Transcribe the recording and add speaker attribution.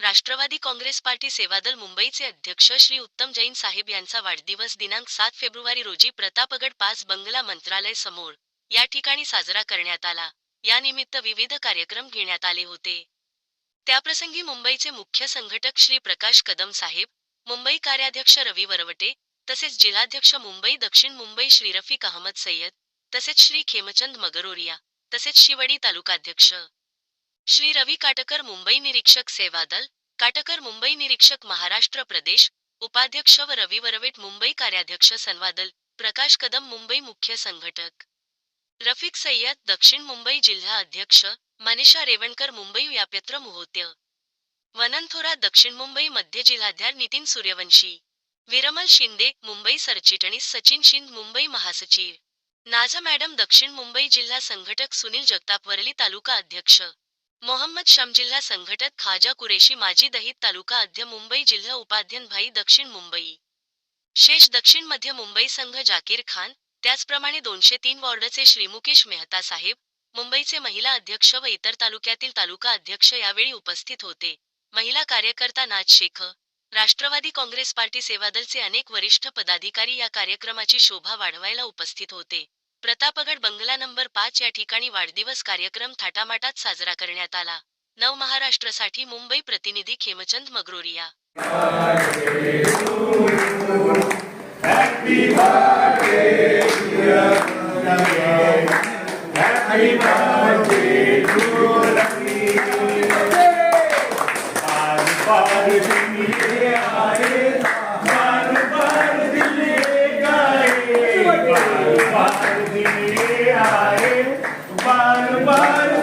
Speaker 1: Rashtrawadi Congress party Sevadal मुंबईचे अध्यक्ष श्री उत्तम जैन साहेब यांचा वाढदिवस दिनांक सात फेब्रुवारी रोजी प्रतापगड पाच बंगला मंत्रालय समोर या ठिकाणी साजरा करण्यात आला. यानिमित्त विविध कार्यक्रम घेण्यात आले होते. त्याप्रसंगी मुंबईचे मुख्य संघटक श्री प्रकाश कदम साहेब मुंबई कार्याध्यक्ष रवी वरवटे तसेच जिल्हाध्यक्ष मुंबई दक्षिण मुंबई श्री रफिक अहमद सय्यद तसेच श्री खेमचंद मगरोरिया तसेच शिवडी तालुकाध्यक्ष श्री रवी काटकर मुंबई निरीक्षक सेवादल काटकर मुंबई निरीक्षक महाराष्ट्र प्रदेश उपाध्यक्ष व रवी वरवेट मुंबई कार्याध्यक्ष संवादल प्रकाश कदम मुंबई मुख्य संघटक. रफिक सय्यद दक्षिण मुंबई जिल्हा अध्यक्ष मनीषा रेवणकर मुंबई व्याप्यत्र मुहोत्य. वनंथोरा दक्षिण मुंबई मध्य जिल्हाध्यार नितीन सूर्यवंशी. विरमल शिंदे मुंबई सरचिटणीस सचिन शिंद मुंबई महासचिव. नाझा मॅडम दक्षिण मुंबई जिल्हा संघटक सुनील जगताप वरली तालुका अध्यक्ष. मोहम्मद शम जिल्हा संघटक खाजा कुरेशी माजी दहित तालुका अध्य मुंबई जिल्हा उपाध्यन भाई दक्षिण मुंबई. शेष दक्षिण मध्य मुंबई संघ जाकीर खान त्याचप्रमाणे दोनशे तीन वॉर्डचे श्री मुकेश मेहता साहेब मुंबईचे महिला अध्यक्ष व इतर तालुक्यातील तालुका अध्यक्ष यावेळी उपस्थित होते. महिला कार्यकर्ता नाथ शेख राष्ट्रवादी काँग्रेस पार्टी सेवादलचे अनेक वरिष्ठ पदाधिकारी या कार्यक्रमाची शोभा वाढवायला उपस्थित होते. प्रतापगड बंगला नंबर पाच या ठिकाणी वाढदिवस कार्यक्रम थाटामाटात साजरा करण्यात आला. नवमहाराष्ट्रासाठी मुंबई प्रतिनिधी खेमचंद मगरोरिया.
Speaker 2: Yeah. Bye. Bye.